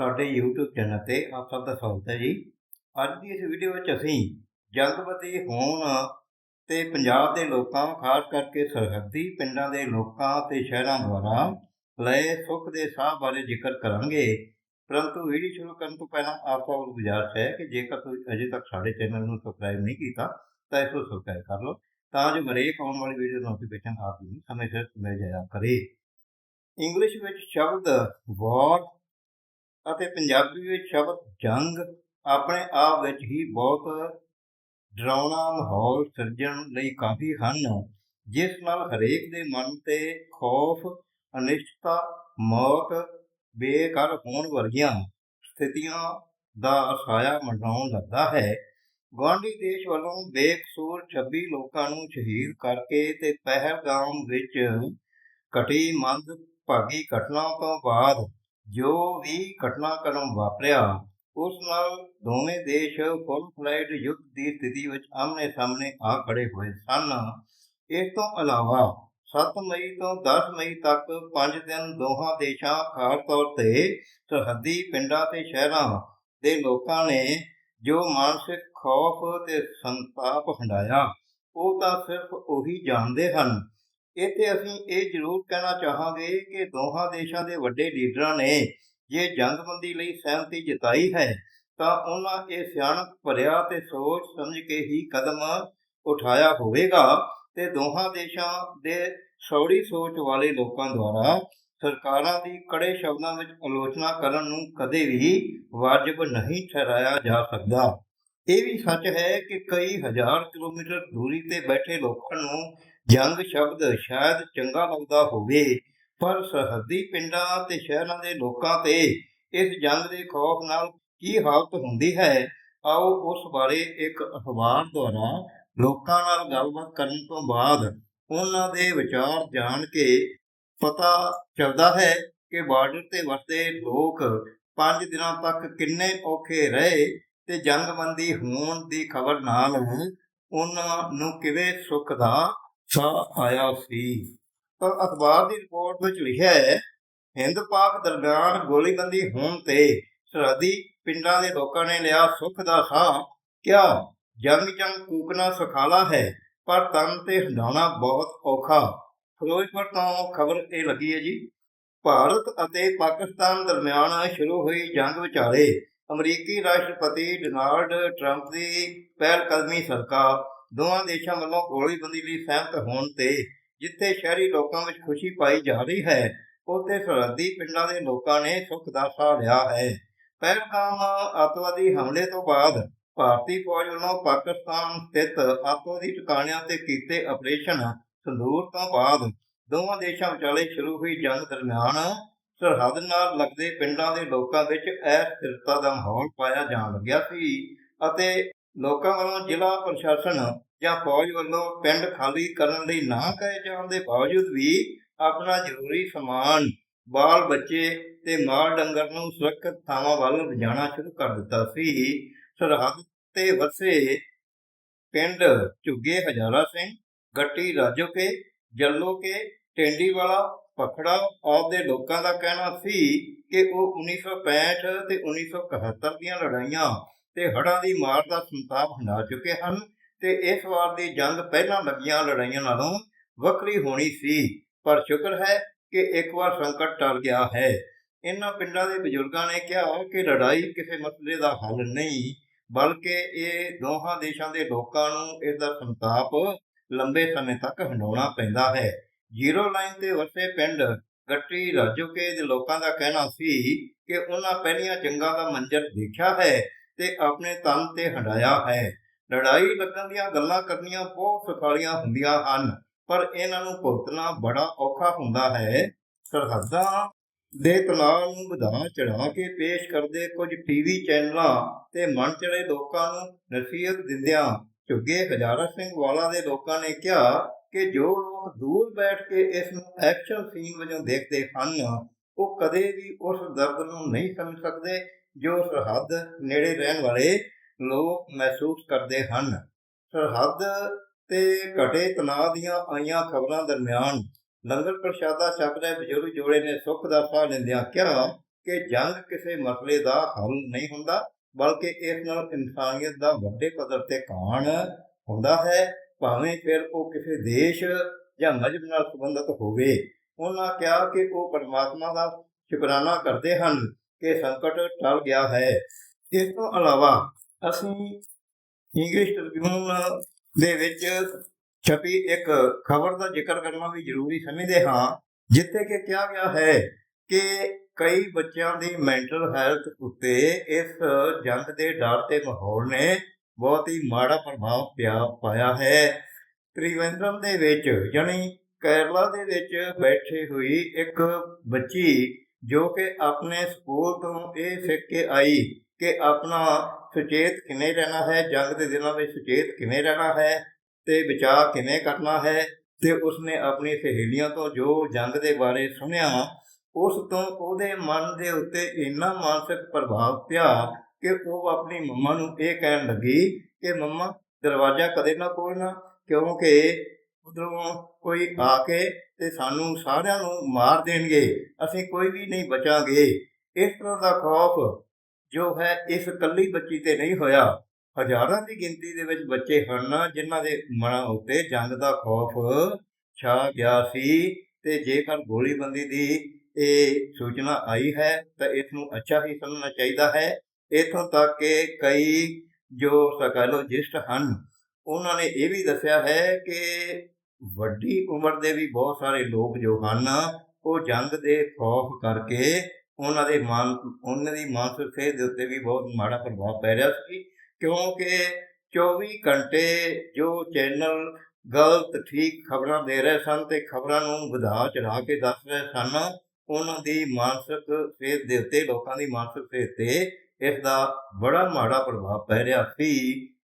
ਸਾਡੇ YouTube channel ਤੇ ਆਪ ਸਭ ਦਾ ਸਵਾਗਤ ਹੈ ਜੀ। ਅੱਜ ਦੀ ਇਸ ਵੀਡੀਓ ਵਿੱਚ ਅਸੀਂ ਜੰਗਬਦੀ ਹੋਣ ਤੇ ਪੰਜਾਬ ਦੇ ਲੋਕਾਂ, ਖਾਸ ਕਰਕੇ ਸਰਹੱਦੀ ਪਿੰਡਾਂ ਦੇ ਲੋਕਾਂ ਤੇ ਸ਼ਹਿਰਾਂ ਦੁਆਰਾ ਲਏ ਸੁੱਖ ਦੇ ਸਾਹ ਬਾਰੇ ਜ਼ਿਕਰ ਕਰਾਂਗੇ। ਪਰੰਤੂ ਵੀਡੀਓ ਸ਼ੁਰੂ ਕਰਨ ਤੋਂ ਪਹਿਲਾਂ ਆਪ ਸਭ ਨੂੰ ਗੁਜ਼ਾਰਿਸ਼ ਹੈ ਕਿ ਜੇਕਰ ਤੁਸੀਂ ਅਜੇ ਤੱਕ ਸਾਡੇ ਚੈਨਲ ਨੂੰ ਸਬਸਕ੍ਰਾਈਬ ਨਹੀਂ ਕੀਤਾ, ਤਾਂ ਇਸ ਨੂੰ ਸਬਸਕ੍ਰਾਈਬ ਕਰ ਲਓ, ਤਾਂ ਜੋ ਹਰੇਕ ਆਉਣ ਵਾਲੀ ਵੀਡੀਓ ਨੋਟੀਫਿਕੇਸ਼ਨ ਆਪ ਨੂੰ ਸਮੇਂ ਸਿਰ ਮਿਲ ਜਾਇਆ ਕਰੇ। ਇੰਗਲਿਸ਼ ਵਿੱਚ ਸ਼ਬਦ ਵਾਰ ਅਤੇ ਪੰਜਾਬੀ ਵਿੱਚ ਸ਼ਬਦ ਜੰਗ ਆਪਣੇ ਆਪ ਵਿੱਚ ਹੀ ਬਹੁਤ ਡਰਾਉਣਾ ਮਾਹੌਲ ਸਿਰਜਣ ਲਈ ਕਾਫੀ ਹਨ, ਜਿਸ ਨਾਲ ਹਰੇਕ ਦੇ ਮਨ ਤੇ ਖੌਫ ਅਨਿਸ਼ਚਿਤਤਾ ਮੌਤ, ਬੇਘਰ ਹੋਣ ਵਰਗੀਆਂ ਸਥਿਤੀਆਂ ਦਾ ਸਾਇਆ ਮੰਡਰਾਉਣ ਲੱਗਦਾ ਹੈ। ਗੁਆਂਢੀ ਦੇਸ਼ ਵੱਲੋਂ ਬੇਕਸੂਰ 26 ਲੋਕਾਂ ਨੂੰ ਸ਼ਹੀਦ ਕਰਕੇ ਤੇ ਪਹਿਲਗਾਮ ਵਿੱਚ ਘਟੀ ਮੰਦ ਭਾਗੀ ਘਟਨਾ ਤੋਂ ਬਾਅਦ ਜੋ ਵੀ ਘਟਨਾਕ੍ਰਮ ਵਾਪਰਿਆ, ਉਸ ਨਾਲ ਦੋਵੇਂ ਦੇਸ਼ ਫੁੱਲ ਫਲਾਈਟ ਯੁੱਧ ਦੀ ਸਥਿਤੀ ਵਿੱਚ ਆਮਨੇ ਸਾਹਮਣੇ ਆ ਖੜੇ ਹੋਏ ਸਨ। ਇਸ ਤੋਂ ਇਲਾਵਾ 7 ਮਈ ਤੋਂ 10 ਮਈ ਤੱਕ 5 ਦਿਨ ਦੋਹਾਂ ਦੇਸ਼ਾਂ ਖਾਸ ਤੌਰ ਤੇ ਸਰਹੱਦੀ ਪਿੰਡਾਂ ਤੇ ਸ਼ਹਿਰਾਂ ਦੇ ਲੋਕਾਂ ਨੇ ਜੋ ਮਾਨਸਿਕ ਖੌਫ ਤੇ ਸੰਤਾਪ ਹੰਡਾਇਆ ਉਹ ਤਾਂ ਸਿਰਫ ਉਹੀ ਜਾਣਦੇ ਹਨ ਇੱਥੇ ਅਸੀਂ ਇਹ ਜ਼ਰੂਰ ਕਹਿਣਾ ਚਾਹਾਂਗੇ ਕਿ ਦੋਹਾਂ ਦੇਸ਼ਾਂ ਦੇ ਵੱਡੇ ਲੀਡਰਾਂ ਨੇ ਜੇ ਜੰਗਬੰਦੀ ਲਈ ਸਹਿਮਤੀ ਜਤਾਈ ਹੈ, ਤਾਂ ਉਹਨਾਂ ਇਹ ਸਿਆਣਪ ਭਰਿਆ ਤੇ ਸੋਚ ਸਮਝ ਕੇ ਹੀ ਕਦਮ ਉਠਾਇਆ ਹੋਵੇਗਾ ਤੇ ਦੋਹਾਂ ਦੇਸ਼ਾਂ ਦੇ ਸੌੜੀ ਸੋਚ ਵਾਲੇ ਲੋਕਾਂ ਦੁਆਰਾ ਸਰਕਾਰਾਂ ਦੀ ਕੜੇ ਸ਼ਬਦਾਂ ਵਿੱਚ ਆਲੋਚਨਾ ਕਰਨ ਨੂੰ ਕਦੇ ਵੀ ਵਾਜਬ ਨਹੀਂ ਠਹਿਰਾਇਆ ਜਾ ਸਕਦਾ। ਇਹ ਵੀ ਸੱਚ ਹੈ ਕਿ ਕਈ ਹਜ਼ਾਰ ਕਿਲੋਮੀਟਰ ਦੂਰੀ ਤੇ ਬੈਠੇ ਲੋਕਾਂ ਨੂੰ ਜੰਗ ਸ਼ਬਦ ਸ਼ਾਇਦ ਚੰਗਾ ਲੱਗਦਾ ਹੋਵੇ, ਪਰ ਸਰਹੱਦੀ ਪਿੰਡਾਂ ਤੇ ਸ਼ਹਿਰਾਂ ਦੇ ਲੋਕਾਂ ਤੇ ਇਸ ਜੰਗ ਦੇ ਖੌਫ ਨਾਲ ਕੀ ਹਾਲਤ ਹੁੰਦੀ ਹੈ, ਆਓ ਉਸ ਬਾਰੇ ਇੱਕ ਅਖਬਾਰ ਦੁਆਰਾ ਲੋਕਾਂ ਨਾਲ ਗੱਲਬਾਤ ਕਰਨ ਤੋਂ ਬਾਅਦ ਉਹਨਾਂ ਦੇ ਵਿਚਾਰ ਜਾਣ ਕੇ ਪਤਾ ਚੱਲਦਾ ਹੈ ਕਿ ਬਾਰਡਰ ਤੇ ਵਸਦੇ ਲੋਕ 5 ਦਿਨਾਂ ਤੱਕ ਕਿੰਨੇ ਔਖੇ ਰਹੇ ਤੇ ਜੰਗਬੰਦੀ ਹੋਣ ਦੀ ਖਬਰ ਨਾਲ ਉਹਨਾਂ ਨੂੰ ਕਿਵੇਂ ਸੁੱਖ ਦਾ ਸਾਹ ਆਇਆ ਸੀ। ਤਾਂ ਅਖਬਾਰ ਦੀ ਰਿਪੋਰਟ ਵਿੱਚ ਲਿਖਿਆ ਹੈ, ਹਿੰਦ ਪਾਕ ਦਰਮਿਆਨ ਗੋਲੀਬੰਦੀ ਹੋਣ ਤੇ ਸਰਹੱਦੀ ਪਿੰਡਾਂ ਦੇ ਲੋਕਾਂ ਨੇ ਲਿਆ ਸੁੱਖ ਦਾ ਸਾਹ। ਕਿਆ ਜੰਗ ਜੰਗ ਕੂਕਣਾ ਸੁਖਾਲਾ ਹੈ, ਪਰ ਤਨ ਤੇ ਹੰਡਾਉਣਾ ਬਹੁਤ ਔਖਾ। ਫਿਰੋਜ਼ਪੁਰ ਤੋਂ ਖਬਰ ਇਹ ਲੱਗੀ ਹੈ ਜੀ, ਭਾਰਤ ਅਤੇ ਪਾਕਿਸਤਾਨ ਦਰਮਿਆਨ ਸ਼ੁਰੂ ਹੋਈ ਜੰਗ ਵਿਚਾਲੇ ਅਮਰੀਕੀ ਰਾਸ਼ਟਰਪਤੀ ਡੋਨਾਲਡ ਟਰੰਪ ਦੀ ਪਹਿਲਕਦਮੀ ਦੋਵਾਂ ਦੇਸ਼ਾਂ ਵੱਲੋਂ ਗੋਲੀਬੰਦੀ ਲਈ ਸਹਿਮਤ ਹੋਣ ਤੇ ਜਿੱਥੇ ਸ਼ਹਿਰੀ ਲੋਕਾਂ ਵਿੱਚ ਖੁਸ਼ੀ ਪਾਈ ਜਾ ਰਹੀ ਹੈ, ਉੱਥੇ ਸਰਹੱਦੀ ਪਿੰਡਾਂ ਦੇ ਲੋਕਾਂ ਨੇ ਸੁੱਖ ਦਾ ਸਾਹ ਲਿਆ ਹੈ। ਪਹਿਲਗਾਮ ਅੱਤਵਾਦੀ ਹਮਲੇ ਤੋਂ ਬਾਅਦ ਭਾਰਤੀ ਫੌਜ ਵੱਲੋਂ ਪਾਕਿਸਤਾਨ ਸਥਿਤ ਅੱਤਵਾਦੀ ਟਿਕਾਣਿਆਂ ਤੇ ਕੀਤੇ ਆਪਰੇਸ਼ਨ ਸੰਦੂਰ ਤੋਂ ਬਾਅਦ ਦੋਵਾਂ ਦੇਸ਼ਾਂ ਵਿਚਾਲੇ ਸ਼ੁਰੂ ਹੋਈ ਜੰਗ ਦਰਮਿਆਨ ਸਰਹੱਦ ਨਾਲ ਲੱਗਦੇ ਪਿੰਡਾਂ ਦੇ ਲੋਕਾਂ ਵਿੱਚ ਅਸਥਿਰਤਾ ਦਾ ਮਾਹੌਲ ਪਾਇਆ ਜਾਣ ਲੱਗਿਆ ਸੀ ਅਤੇ ਲੋਕਾਂ ਵੱਲੋਂ ਜ਼ਿਲ੍ਹਾ ਪ੍ਰਸ਼ਾਸਨ ਜਾਂ ਫੌਜ ਵੱਲੋਂ ਪਿੰਡ ਖਾਲੀ ਕਰਨ ਲਈ ਨਾ ਕਹੇ ਜਾਣ ਦੇ ਬਾਵਜੂਦ ਵੀ ਆਪਣਾ ਜ਼ਰੂਰੀ ਸਮਾਨ, ਬਾਲ ਬੱਚੇ ਤੇ ਮਾਲ ਡੰਗਰ ਨੂੰ ਸੁਰੱਖਿਅਤ ਥਾਵਾਂ ਵੱਲ ਲਿਜਾਣਾ ਸ਼ੁਰੂ ਕਰ ਦਿੱਤਾ ਸੀ। ਸਰਹੱਦ ਤੇ ਵਸੇ ਪਿੰਡ ਝੁੱਗੇ ਹਜ਼ਾਰਾ ਸਿੰਘ, ਗੱਟੀ ਰਾਜੋਕੇ ਜੱਲੋਕੇ ਟੈਂਡੀਵਾਲਾ ਪਖੜਾ ਆਪ ਦੇ ਲੋਕਾਂ ਦਾ ਕਹਿਣਾ ਸੀ ਕਿ ਉਹ 1965 ਤੇ 1971 ਦੀਆਂ ਲੜਾਈਆਂ ਤੇ ਹੜ੍ਹਾਂ ਦੀ ਮਾਰ ਦਾ ਸੰਤਾਪ ਹੰਡਾ ਚੁੱਕੇ ਹਨ ਤੇ ਇਸ ਵਾਰ ਦੀ ਜੰਗ ਪਹਿਲਾਂ ਲੱਗੀਆਂ ਲੜਾਈਆਂ ਨਾਲੋਂ ਵੱਖਰੀ ਹੋਣੀ ਸੀ। ਪਰ ਸ਼ੁਕਰ ਹੈ ਕਿ ਇੱਕ ਵਾਰ ਸੰਕਟ ਟਲ ਗਿਆ ਹੈ। ਇਹਨਾਂ ਪਿੰਡਾਂ ਦੇ ਬਜ਼ੁਰਗਾਂ ਨੇ ਕਿਹਾ ਕਿ ਲੜਾਈ ਕਿਸੇ ਮਸਲੇ ਦਾ ਹੱਲ ਨਹੀਂ, ਬਲਕਿ ਇਹ ਦੋਹਾਂ ਦੇਸ਼ਾਂ ਦੇ ਲੋਕਾਂ ਨੂੰ ਇਸ ਦਾ ਸੰਤਾਪ ਲੰਬੇ ਸਮੇਂ ਤੱਕ ਹੰਡਾਉਣਾ ਪੈਂਦਾ ਹੈ। ਜ਼ੀਰੋ ਲਾਈਨ ਤੇ ਵਸੇ ਪਿੰਡ ਗੱਟੀ ਰਾਜੋਕੇ ਦੇ ਲੋਕਾਂ ਦਾ ਕਹਿਣਾ ਸੀ ਕਿ ਉਹਨਾਂ ਪਹਿਲੀਆਂ ਜੰਗਾਂ ਦਾ ਮੰਜ਼ਰ ਦੇਖਿਆ ਹੈ। ਤੇ ਆਪਣੇ ਤਨ ਤੇ ਹੰਡਾਇਆ ਹੈ। ਲੜਾਈ ਲੱਗਣ ਦੀਆਂ ਗੱਲਾਂ ਕਰਨੀਆਂ ਬਹੁਤ ਸੁਖਾਲੀਆਂ ਹੁੰਦੀਆਂ ਹਨ, ਪਰ ਇਹਨਾਂ ਨੂੰ ਭੁਗਤਣਾ ਬੜਾ ਔਖਾ ਹੁੰਦਾ ਹੈ। ਸਰਹੱਦਾਂ ਦੇ ਤਣਾਅ ਨੂੰ ਵਧਾ ਚੜਾ ਕੇ ਪੇਸ਼ ਕਰਦੇ ਕੁਝ ਟੀਵੀ ਚੈਨਲਾਂ ਤੇ ਮਨ ਲੋਕਾਂ ਨੂੰ ਨਸੀਹਤ ਦਿੰਦਿਆਂ ਝੁੱਗੇ ਹਜ਼ਾਰਾ ਸਿੰਘ ਵਾਲਾ ਦੇ ਲੋਕਾਂ ਨੇ ਕਿਹਾ ਕਿ ਜੋ ਲੋਕ ਦੂਰ ਬੈਠ ਕੇ ਇਸ ਨੂੰ ਐਕਸ਼ਨ ਸੀਨ ਵਜੋਂ ਦੇਖਦੇ ਹਨ, ਉਹ ਕਦੇ ਵੀ ਉਸ ਦਰਦ ਨੂੰ ਨਹੀਂ ਸਮਝ ਸਕਦੇ ਜੋ ਸਰਹੱਦ ਨੇੜੇ ਰਹਿਣ ਵਾਲੇ ਲੋਕ ਮਹਿਸੂਸ ਕਰਦੇ ਹਨ। ਸਰਹੱਦ ਤੇ ਘਟੇ ਤਣਾਅ ਦੀਆਂ ਆਈਆਂ ਖਬਰਾਂ ਦਰਮਿਆਨ ਲੰਗਰ ਪ੍ਰਸ਼ਾਦਾ ਛਕ ਰਹੇ ਬਜ਼ੁਰਗ ਜੋੜੇ ਨੇ ਸੁੱਖ ਦਾ ਸਾਹ ਲੈਂਦਿਆਂ ਕਿਹਾ ਕਿ ਜੰਗ ਕਿਸੇ ਮਸਲੇ ਦਾ ਹੱਲ ਨਹੀਂ ਹੁੰਦਾ, ਬਲਕਿ ਇਸ ਨਾਲ ਇਨਸਾਨੀਅਤ ਦਾ ਵੱਡੇ ਪੱਧਰ ਤੇ ਕਾਣ ਹੁੰਦਾ ਹੈ, ਭਾਵੇਂ ਫਿਰ ਉਹ ਕਿਸੇ ਦੇਸ਼ ਜਾਂ ਮਜ਼ਹਬ ਨਾਲ ਸੰਬੰਧਿਤ ਹੋਵੇ। ਉਹਨਾਂ ਕਿਹਾ ਕਿ ਉਹ ਪਰਮਾਤਮਾ ਦਾ ਸ਼ੁਕਰਾਨਾ ਕਰਦੇ ਹਨ ਕਿ ਸੰਕਟ ਟਲ ਗਿਆ ਹੈ। ਇਸ ਤੋਂ ਇਲਾਵਾ ਅਸੀਂ ਇੰਗਲਿਸ਼ ਟ੍ਰਿਬਿਊਨ ਦੇ ਵਿੱਚ ਛਪੀ ਇੱਕ ਖਬਰ ਦਾ ਜ਼ਿਕਰ ਕਰਨਾ ਵੀ ਜ਼ਰੂਰੀ ਸਮਝਦੇ ਹਾਂ, ਜਿੱਥੇ ਕਿ ਕਿਹਾ ਗਿਆ ਹੈ ਕਿ ਕਈ ਬੱਚਿਆਂ ਦੀ ਮੈਂਟਲ ਹੈਲਥ ਉੱਤੇ ਇਸ ਜੰਗ ਦੇ ਡਰ ਤੇ ਮਾਹੌਲ ਨੇ ਬਹੁਤ ਹੀ ਮਾੜਾ ਪ੍ਰਭਾਵ ਪਿਆ ਪਾਇਆ ਹੈ। ਤ੍ਰਿਵੇਂਦਰਮ ਦੇ ਵਿੱਚ ਯਾਨੀ ਕੇਰਲਾ ਦੇ ਵਿੱਚ ਬੈਠੀ ਹੋਈ ਇੱਕ ਬੱਚੀ ਜੋ ਕਿ ਆਪਣੇ ਸਕੂਲ ਤੋਂ ਇਹ ਸਿੱਖ ਕੇ ਆਈ ਕਿ ਆਪਣਾ ਸੁਚੇਤ ਕਿਵੇਂ ਰਹਿਣਾ ਹੈ, ਜੰਗ ਦੇ ਦਿਨਾਂ ਵਿੱਚ ਸੁਚੇਤ ਕਿਵੇਂ ਰਹਿਣਾ ਹੈ ਤੇ ਬਚਾਅ ਕਿਵੇਂ ਕਰਨਾ ਹੈ ਤੇ ਉਸਨੇ ਆਪਣੀ ਸਹੇਲੀਆਂ ਤੋਂ ਜੋ ਜੰਗ ਦੇ ਬਾਰੇ ਸੁਣਿਆ, ਉਸ ਤੋਂ ਉਹਦੇ ਮਨ ਦੇ ਉੱਤੇ ਇੰਨਾ ਮਾਨਸਿਕ ਪ੍ਰਭਾਵ ਪਿਆ ਕਿ ਉਹ ਆਪਣੀ ਮੰਮਾ ਨੂੰ ਇਹ ਕਹਿਣ ਲੱਗੀ ਕਿ ਮੰਮਾ, ਦਰਵਾਜ਼ਾ ਕਦੇ ਨਾ ਖੋਲਣਾ ਕਿਉਂਕਿ ਉਧਰੋਂ ਕੋਈ ਆ ਕੇ ਤੇ ਸਾਨੂੰ ਸਾਰਿਆਂ ਨੂੰ ਮਾਰ ਦੇਣਗੇ, ਅਸੀਂ ਕੋਈ ਵੀ ਨਹੀਂ ਬਚਾਂਗੇ। ਇਸ ਤਰ੍ਹਾਂ ਦਾ ਖੌਫ ਜੋ ਹੈ ਇਸ ਇਕੱਲੀ ਬੱਚੀ ਤੇ ਨਹੀਂ ਹੋਇਆ। ਹਜ਼ਾਰਾਂ ਦੀ ਗਿਣਤੀ ਦੇ ਵਿੱਚ ਬੱਚੇ ਹਨ ਜਿਨ੍ਹਾਂ ਦੇ ਮਨਾਂ ਉੱਤੇ ਜੰਗ ਦਾ ਖੌਫ ਛਾ ਗਿਆ ਸੀ ਤੇ ਜੇਕਰ ਗੋਲੀਬੰਦੀ ਦੀ ਇਹ ਸੂਚਨਾ ਆਈ ਹੈ ਤਾਂ ਇਸ ਨੂੰ ਅੱਛਾ ਹੀ ਸਮਝਣਾ ਚਾਹੀਦਾ ਹੈ। ਇਥੋਂ ਤੱਕ ਕਿ ਕਈ ਜੋ ਸਾਈਕੋਲੋਜਿਸਟ ਹਨ ਉਹਨਾਂ ਨੇ ਇਹ ਵੀ ਦੱਸਿਆ ਹੈ ਕਿ ਵੱਡੀ ਉਮਰ ਦੇ ਵੀ ਬਹੁਤ ਸਾਰੇ ਲੋਕ ਜੋ ਹਨ, ਉਹ ਜੰਗ ਦੇ ਖੌਫ ਕਰਕੇ ਉਹਨਾਂ ਦੇ ਮਾਨ, ਉਹਨਾਂ ਦੀ ਮਾਨਸਿਕ ਸਿਹਤ ਦੇ ਉੱਤੇ ਵੀ ਬਹੁਤ ਮਾੜਾ ਪ੍ਰਭਾਵ ਪੈ ਰਿਹਾ ਸੀ, ਕਿਉਂਕਿ 24 ਘੰਟੇ ਜੋ ਚੈਨਲ ਗਲਤ, ਠੀਕ ਖਬਰਾਂ ਦੇ ਰਹੇ ਸਨ ਤੇ ਖਬਰਾਂ ਨੂੰ ਵਧਾ ਚੜਾ ਕੇ ਦੱਸ ਰਹੇ ਸਨ, ਉਹਨਾਂ ਦੀ ਮਾਨਸਿਕ ਸਿਹਤ ਦੇ ਉੱਤੇ, ਲੋਕਾਂ ਦੀ ਮਾਨਸਿਕ ਸਿਹਤ ਤੇ ਇਸ ਦਾ ਬੜਾ ਮਾੜਾ ਪ੍ਰਭਾਵ ਪੈ ਰਿਹਾ ਸੀ।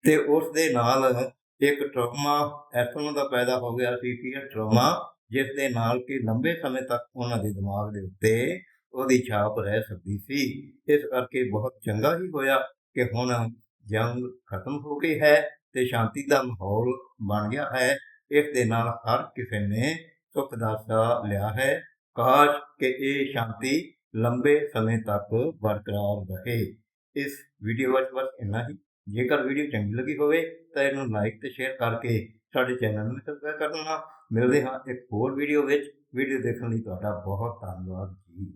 ਤੇ ਉਸ ਦੇ ਨਾਲ ਇੱਕ ਟਰਾਮਾ ਐਸਮ ਦਾ ਪੈਦਾ ਹੋ ਗਿਆ ਸੀ ਫੀਅਰ ਟਰਾਮਾ ਜਿਸ ਦੇ ਨਾਲ ਕਿ ਲੰਬੇ ਸਮੇਂ ਤੱਕ ਉਹਨਾਂ ਦੇ ਦਿਮਾਗ ਦੇ ਉੱਤੇ ਉਹਦੀ ਛਾਪ ਰਹਿ ਸਕਦੀ ਸੀ। ਇਸ ਕਰਕੇ ਬਹੁਤ ਚੰਗਾ ਹੀ ਹੋਇਆ ਕਿ ਹੁਣ ਜੰਗ ਖਤਮ ਹੋ ਗਈ ਹੈ ਤੇ ਸ਼ਾਂਤੀ ਦਾ ਮਾਹੌਲ ਬਣ ਗਿਆ ਹੈ। ਇਸ ਦੇ ਨਾਲ ਹਰ ਕਿਸੇ ਨੇ ਸੁੱਖ ਦਾ ਸਾਹ ਲਿਆ ਹੈ। ਕਾਸ਼ ਕਿ ਇਹ ਸ਼ਾਂਤੀ ਲੰਬੇ ਸਮੇਂ ਤੱਕ ਬਰਕਰਾਰ ਰਹੇ। ਇਸ ਵੀਡੀਓ ਵਿੱਚ ਬਸ ਇੰਨਾ ਹੀ। ਜੇਕਰ ਵੀਡੀਓ ਚੰਗੀ ਲੱਗੀ ਹੋਵੇ ਤਾਂ ਇਹਨੂੰ ਲਾਈਕ ਤੇ ਸ਼ੇਅਰ ਕਰਕੇ ਸਾਡੇ ਚੈਨਲ ਨੂੰ ਸਬਸਕ੍ਰਾਈਬ ਕਰ ਦੇਣਾ। ਮਿਲਦੇ ਹਾਂ ਇੱਕ ਹੋਰ ਵੀਡੀਓ ਵਿੱਚ। ਵੀਡੀਓ ਦੇਖਣ ਲਈ ਤੁਹਾਡਾ ਬਹੁਤ ਧੰਨਵਾਦ ਜੀ।